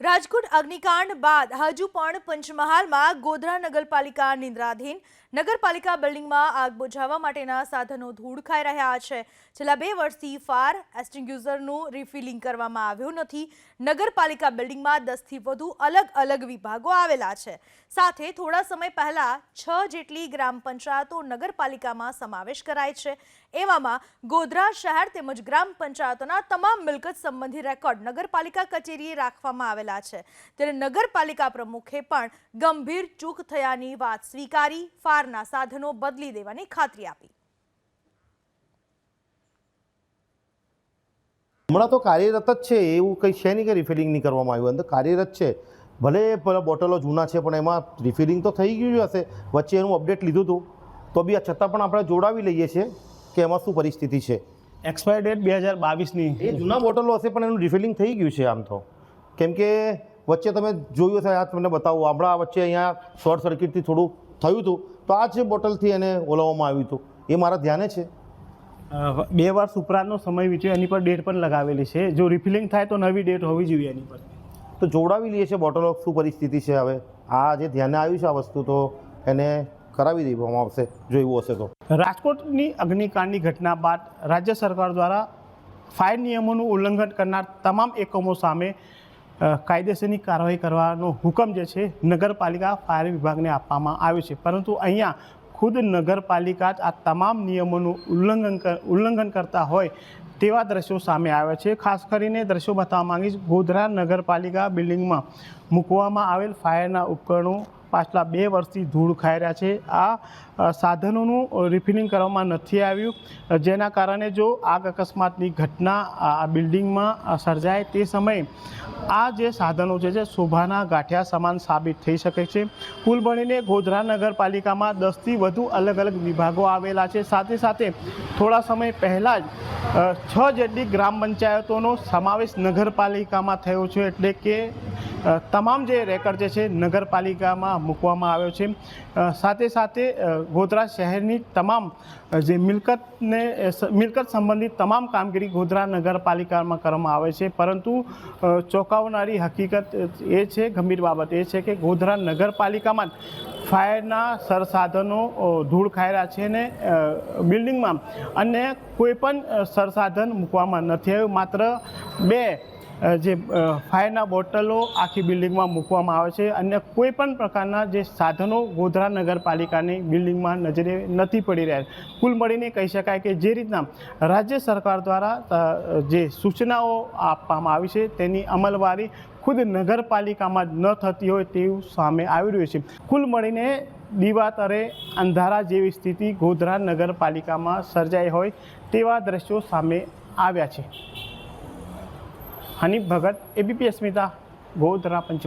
રાજકોટ અગ્નિકાંડ બાદ હજુ પણ પંચમહાલમાં ગોધરા નગરપાલિકા નિંદ્રાધીન. નગરપાલિકા બિલ્ડિંગમાં આગ બુઝાવવા માટેના સાધનો ધૂળ ખાઈ રહ્યા છે. છેલ્લા બે વર્ષથી ફાયર એસ્ટિંગ્યુઝરનું રિફિલિંગ કરવામાં આવ્યું નથી. નગરપાલિકા બિલ્ડિંગમાં દસથી વધુ અલગ અલગ વિભાગો આવેલા છે. સાથે થોડા સમય પહેલા છ જેટલી ગ્રામ પંચાયતો નગરપાલિકામાં સમાવેશ કરાય છે. એવામાં ગોધરા શહેર તેમજ ગ્રામ પંચાયતોના તમામ મિલકત સંબંધી રેકોર્ડ નગરપાલિકા કચેરીએ રાખવામાં આવેલા છે. ત્યારે નગરપાલિકા પ્રમુખે પણ ગંભીર ચૂક થયાની વાત સ્વીકારી, ફારના સાધનો બદલી દેવાની ખાતરી આપી. હમણાં તો કાર્યરત જ છે, એવું કંઈ છે નહીં કે રિફિલિંગ નહીં કરવામાં આવ્યું. અંદર કાર્યરત છે. ભલે પેલા બોટલો જૂના છે, પણ એમાં રિફિલિંગ તો થઈ ગયું હશે. વચ્ચે એનું અપડેટ લીધું હતું. તો બી આ છતાં પણ આપણે જોડાવી લઈએ છીએ. કે એમાં શું પરિસ્થિતિ છે? એક્સપાયર ડેટ બે હજાર બાવીસની. એ જૂના બોટલો હશે પણ એનું રિફિલિંગ થઈ ગયું છે આમ તો. કેમ કે વચ્ચે તમે જોયું હશે આ તમને બતાવું. આપણા વચ્ચે અહીંયા શોર્ટ સર્કિટથી થોડું થયું હતું તો આ જ બોટલથી એને ઓલાવવામાં આવ્યું હતું. એ મારા ધ્યાને છે? બે વર્ષ ઉપરાંતનો સમય વીત્યો એની પર ડેટ પણ લગાવેલી છે. જો રિફિલિંગ થાય તો નવી ડેટ હોવી જોઈએ એની પર. તો જોડાવી લઈએ છીએ બોટલો શું પરિસ્થિતિ છે હવે? આ જે ધ્યાને આવ્યું છે આ વસ્તુ તો એને કરાવી દેવામાં આવશે, જો એવું હશે તો. રાજકોટની અગ્નિકાંડની ઘટના બાદ રાજ્ય સરકાર દ્વારા ફાયર નિયમોનું ઉલ્લંઘન કરનાર તમામ એકમો સામે કાયદેસરની કાર્યવાહી કરવાનો હુકમ જે છે, નગરપાલિકા ફાયર વિભાગને આપવામાં આવ્યો છે. પરંતુ અહીંયા ખુદ નગરપાલિકા જ આ તમામ નિયમોનું ઉલ્લંઘન ઉલ્લંઘન કરતા હોય તેવા દ્રશ્યો સામે આવ્યા છે. ખાસ કરીને દ્રશ્યો બતાવવા માંગીશ, ગોધરા નગરપાલિકા બિલ્ડિંગમાં મૂકવામાં આવેલ ફાયરના ઉપકરણો પાછલા બે વર્ષથી ધૂળ ખાઈ રહ્યા છે. આ સાધનોનું રિફિલિંગ કરવામાં નથી આવ્યું. જેના કારણે જો આગ અકસ્માતની ઘટના આ બિલ્ડિંગમાં સર્જાય તે સમયે આ જે સાધનો છે, જે શોભાના ગાંઠિયા સમાન સાબિત થઈ શકે છે. કુલ ભણીને ગોધરા નગરપાલિકામાં દસથી વધુ અલગ અલગ વિભાગો આવેલા છે. સાથે સાથે થોડા સમય પહેલાં જ છ જેટલી ગ્રામ પંચાયતોનો સમાવેશ નગરપાલિકામાં થયો છે. એટલે કે તમામ જે રેકર્ડ જે છે નગરપાલિકામાં મૂકવામાં આવ્યો છે. સાથે સાથે ગોધરા શહેરની તમામ જે મિલકતને મિલકત સંબંધિત તમામ કામગીરી ગોધરા નગરપાલિકામાં કરવામાં આવે છે. પરંતુ ચોંકાવનારી હકીકત એ છે, ગંભીર બાબત એ છે કે ગોધરા નગરપાલિકામાં ફાયરના સરસાધનો ધૂળ ખાયરા છે ને બિલ્ડિંગમાં અને કોઈ પણ સરસાધન મૂકવામાં નથી આવ્યું. માત્ર બે જે ફાયરના બોટલો આખી બિલ્ડિંગમાં મૂકવામાં આવે છે અને કોઈ પણ પ્રકારના જે સાધનો ગોધરા નગરપાલિકાની બિલ્ડિંગમાં નજરે નથી પડી રહ્યા. કુલ મળીને કહી શકાય કે જે રીતના રાજ્ય સરકાર દ્વારા જે સૂચનાઓ આપવામાં આવી છે તેની અમલવારી ખુદ નગરપાલિકામાં ન થતી હોય તેવું સામે આવી રહ્યું છે. કુલ મળીને દિવાતરે અંધારા જેવી સ્થિતિ ગોધરા નગરપાલિકામાં સર્જાઈ હોય તેવા દ્રશ્યો સામે આવ્યા છે. Hanif Bhagat A B P Asmita Godhra Pancham.